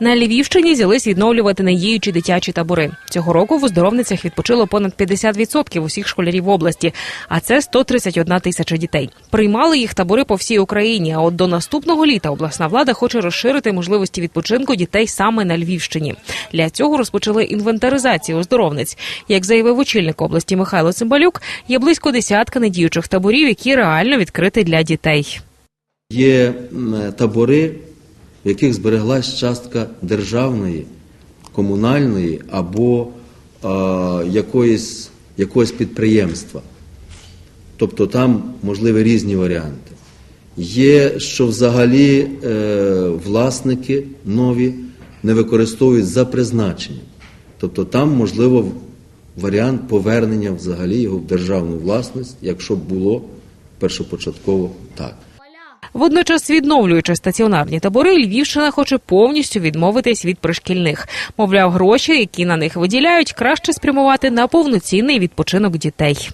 На Львівщині взялись відновлювати неїючі дитячі табори. Цього року в оздоровницях відпочило понад 50% усіх школярів області, а це 131 тисяча дітей. Приймали їх табори по всій Україні. А от до наступного літа обласна влада хоче розширити можливості відпочинку дітей саме на Львівщині. Для цього розпочали інвентаризацію оздоровниць. Як заявив очільник області Михайло Цимбалюк, є близько десятка недіючих таборів, які реально відкриті для дітей. Є табори, в яких збереглась частка державної, комунальної або е, якоїсь, якогось підприємства. Тобто там можливі різні варіанти. Є, що взагалі е, власники нові не використовують за призначенням. Тобто там можливо варіант повернення взагалі його в державну власність, якщо б було першопочатково так. Водночас, відновлюючи стаціонарні табори, Львівщина хоче повністю відмовитись від пришкільних. Мовляв, гроші, які на них виділяють, краще спрямувати на повноцінний відпочинок дітей.